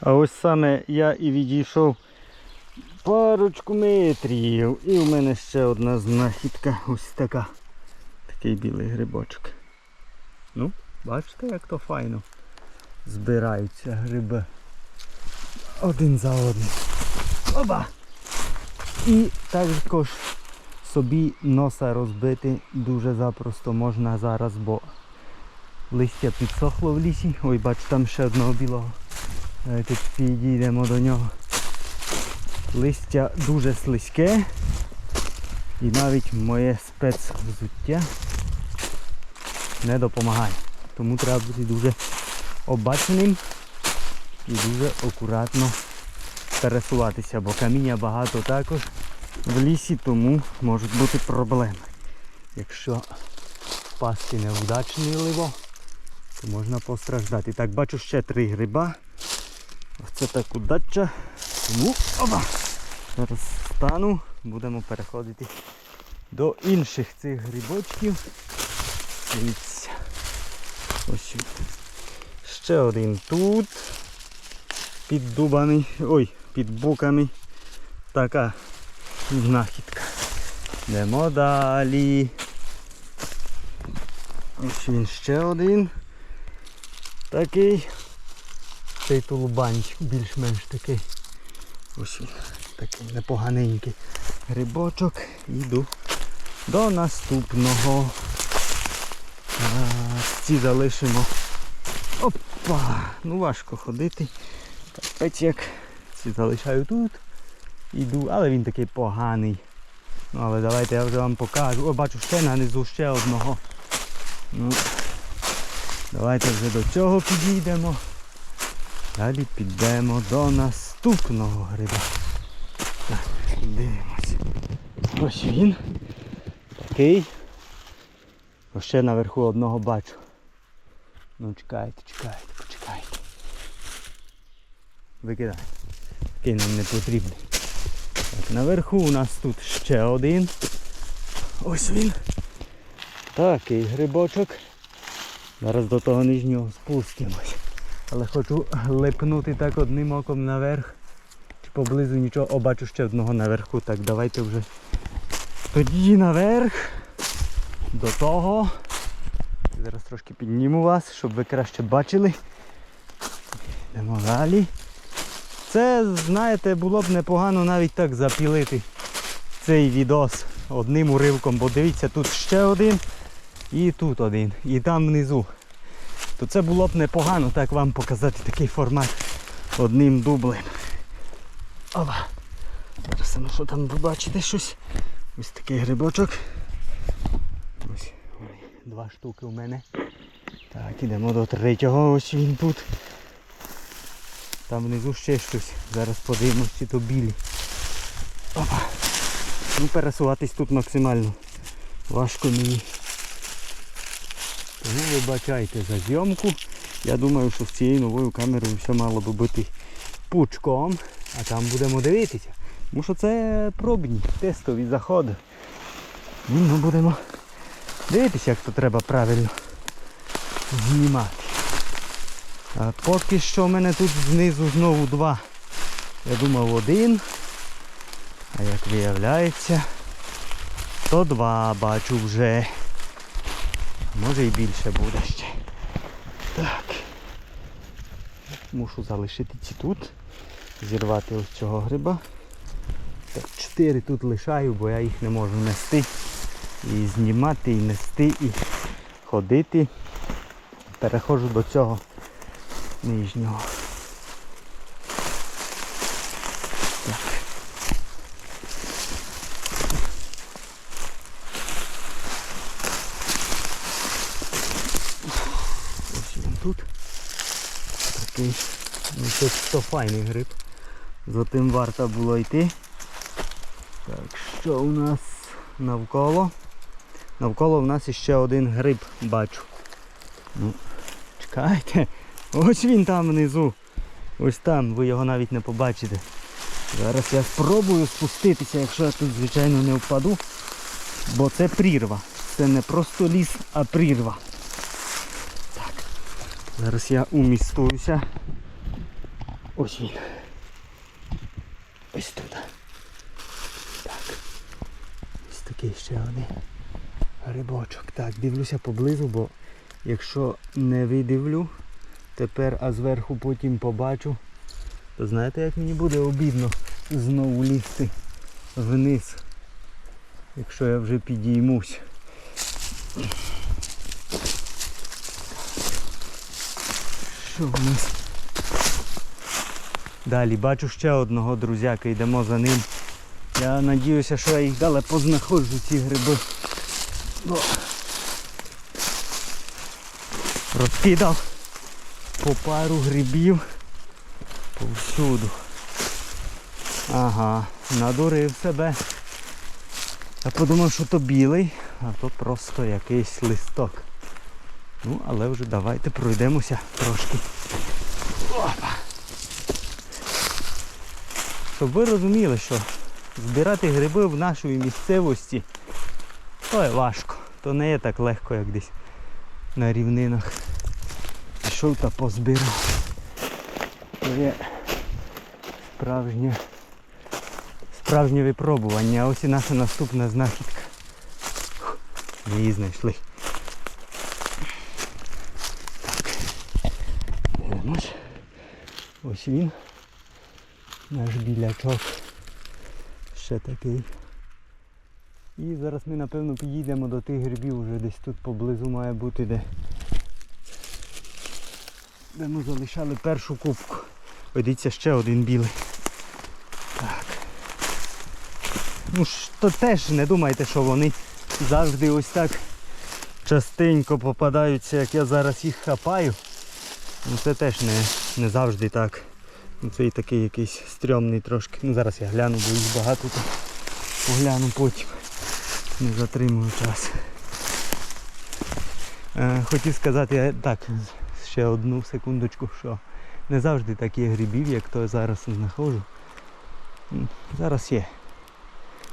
А ось саме я і відійшов парочку метрів. І в мене ще одна знахідка. Ось така. Такий білий грибочок. Ну, бачите, як то файно збираються гриби. Один за одним. Оба! І також собі носа розбити дуже запросто можна зараз, бо листя підсохло в лісі. Ой, бачу, там ще одного білого. Давайте підійдемо до нього. Листя дуже слизьке. І навіть моє спецвзуття не допомагає. Тому треба бути дуже обачним і дуже акуратно пересуватися, бо каміння багато також в лісі, тому можуть бути проблеми. Якщо впасти невдачливо, то можна постраждати. Так, бачу ще три гриба. Це так удача. Тому оба! Зараз стану, будемо переходити до інших цих грибочків. Дивіться. Ось ще один тут. Під дубами. Ой, під буками. Така знахідка. Йдемо далі. Ось він ще один. Такий. Цей тулубанчик більш-менш такий. Ось. Такий непоганенький грибочок. Йду до наступного. Так, ці залишимо. Опа! Ну важко ходити. Як. Ці залишаю тут. Іду, але він такий поганий. Ну але давайте я вже вам покажу. О, бачу ще нанизу ще одного. Ну, давайте вже до цього підійдемо. Далі підемо до наступного гриба. Так, дивимось. Ось він. Такий. Ось ще наверху одного бачу. Ну чекайте, чекайте, почекайте. Викидай. Такий нам не потрібний. Так, наверху у нас тут ще один. Ось він. Такий грибочок. Зараз до того нижнього спустимось. Але хочу липнути так одним оком наверх. Чи поблизу нічого. О, бачу ще одного наверху. Так, давайте вже тоді наверх. До того. Зараз трошки підніму вас, щоб ви краще бачили. Йдемо далі. Це, знаєте, було б непогано навіть так запілити цей відос одним уривком, бо дивіться, тут ще один і тут один. І там внизу. То це було б непогано так вам показати такий формат одним дублем. Ова. Зараз ну що там ви бачите щось. Ось такий грибочок. Ось два штуки у мене. Так, ідемо до третього, ось він тут. Там внизу ще щось. Зараз подивимось, чи то білі. Опа. Ну пересуватись тут максимально. Важко мені. Тому вибачайте за зйомку. Я думаю, що з цією новою камерою все мало би бути пучком. А там будемо дивитися. Тому що це пробні, тестові заходи. Ну, ми будемо дивитися, як то треба правильно знімати. А поки що в мене тут знизу знову два. Я думав один. А як виявляється, то два бачу вже. Може і більше буде ще. Так. Мушу залишити ці тут. Зірвати ось цього гриба. Так, чотири тут лишаю, бо я їх не можу нести. І знімати, і нести, і ходити. Переходжу до цього нижнього. Так. Ось він тут. Такий, ну це то файний гриб. За тим варто було йти. Так, що у нас навколо? Навколо у нас іще один гриб бачу. Ну, чекайте. Ось він там внизу. Ось там, ви його навіть не побачите. Зараз я спробую спуститися, якщо я тут, звичайно, не впаду. Бо це прірва. Це не просто ліс, а прірва. Зараз я умістуюся. Ось він. Ось тут. Так. Ось такий ще один грибочок. Так, дивлюся поблизу, бо якщо не видивлю тепер, а зверху потім побачу, то знаєте, як мені буде обідно знову лізти вниз, якщо я вже підіймусь. Що в нас? Далі бачу ще одного друзяка, йдемо за ним. Я надіюся, що я їх далі познаходжу, ці гриби. Бо Розкидав по пару грибів повсюду. Ага, надурив себе. Я подумав, що то білий, а то просто якийсь листок. Ну, але вже давайте пройдемося трошки. Опа. Щоб ви розуміли, що збирати гриби в нашій місцевості то є важко. То не є так легко, як десь на рівнинах. Пішов та позбирав. То є справжнє справжнє випробування. А ось і наша наступна знахідка. Ми її знайшли. Так. Дивимось. Ось. Наш білячок. Ще такий. І зараз ми напевно підійдемо до тих грибів, вже десь тут поблизу має бути, де, де ми залишали першу кубку. Ой, дивіться, ще один білий. Так. Ну то теж не думайте, що вони завжди ось так частенько попадаються, як я зараз їх хапаю. Ну це теж не, не завжди так. Ну, Цей такий якийсь стрьомний трошки. Ну зараз я гляну, бо їх багато, то погляну потім. Не затримую час. Е, хотів сказати е, так, ще одну секундочку, що не завжди так є грибів, як то я зараз знаходжу. Зараз є.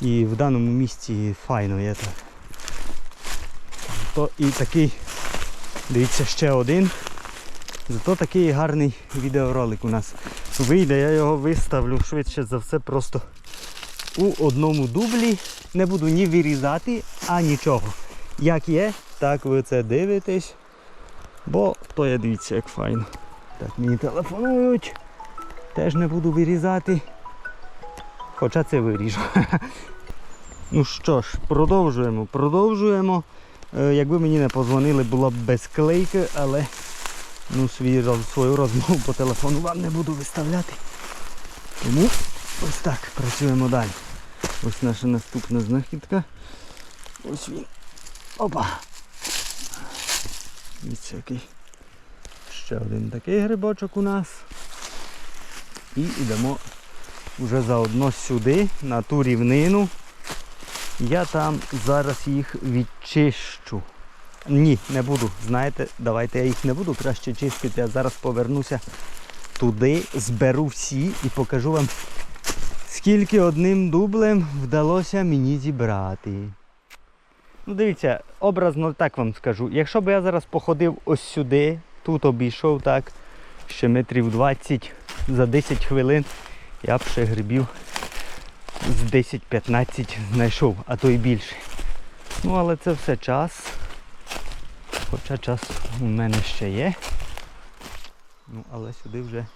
І в даному місці файно є так. То і такий, дивіться, ще один. Зато такий гарний відеоролик у нас вийде, я його виставлю швидше за все просто у одному дублі. Не буду ні вирізати, а нічого. Як є, так ви це дивитесь. Бо то я дивіться, як файно. Так, мені телефонують. Теж не буду вирізати. Хоча це виріжу. Ну що ж, продовжуємо, продовжуємо. Е, Якби мені не позвонили, було б без клейки, але ну, свій, свою розмову по телефону вам не буду виставляти. Тому ось так працюємо далі. Ось наша наступна знахідка. Ось він. Опа! Ще один такий грибочок у нас. І йдемо вже заодно сюди, на ту рівнину. Я там зараз їх відчищу. Ні, не буду. Знаєте, давайте я їх не буду краще чистити. Я зараз повернуся туди, зберу всі і покажу вам, скільки одним дублем вдалося мені зібрати. Ну дивіться, образно так вам скажу. Якщо б я зараз походив ось сюди, тут обійшов так, ще метрів 20 за 10 хвилин, я б ще грибів з 10-15 знайшов, а то й більше. Ну але це все час. Хоча час у мене ще є. Ну, але сюди вже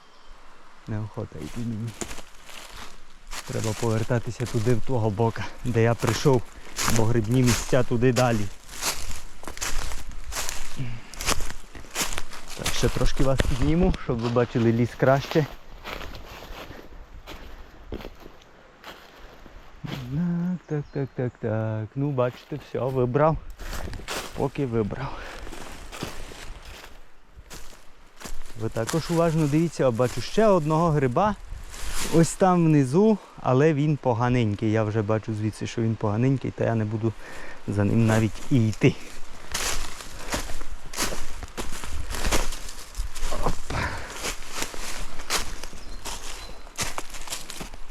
неохота йти мені. Треба повертатися туди в того бока, де я прийшов, бо грибні місця туди далі. Так, ще трошки вас підніму, щоб ви бачили ліс краще. Так, так, так, так. Ну, бачите, все, вибрав. Поки вибрав. Ви також уважно дивіться, я бачу ще одного гриба. Ось там внизу, але він поганенький. Я вже бачу звідси, що він поганенький, та я не буду за ним навіть і йти. Опа.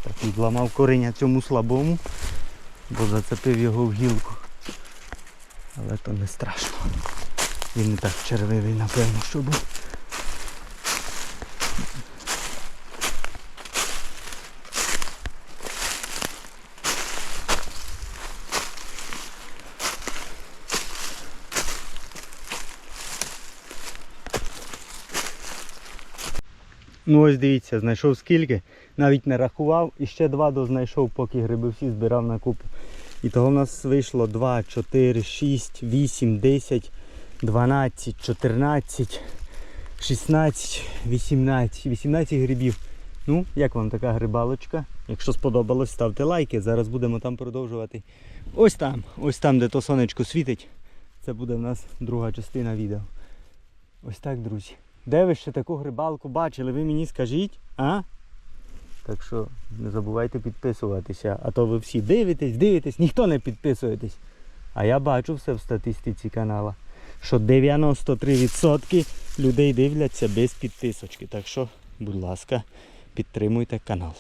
Так відламав цьому слабому, бо зацепив його в гілку. Але то не страшно. Він не так червивий, напевно, що був. Ну ось дивіться, знайшов скільки, навіть не рахував і ще два дознайшов, поки гриби всі збирав на купу. І того в нас вийшло 2, 4, 6, 8, 10, 12, 14, 16, 18, 18 грибів. Ну, як вам така грибалочка? Якщо сподобалось, ставте лайки. Зараз будемо там продовжувати. Ось там, ось там, де то сонечко світить. Це буде в нас друга частина відео. Ось так, друзі. Де ви ще таку грибалку бачили? Ви мені скажіть, а? Так що не забувайте підписуватися. А то ви всі дивитесь, дивитесь, ніхто не підписуєтесь. А я бачу все в статистиці канала, що 93% людей дивляться без підписочки. Так що, будь ласка, підтримуйте канал.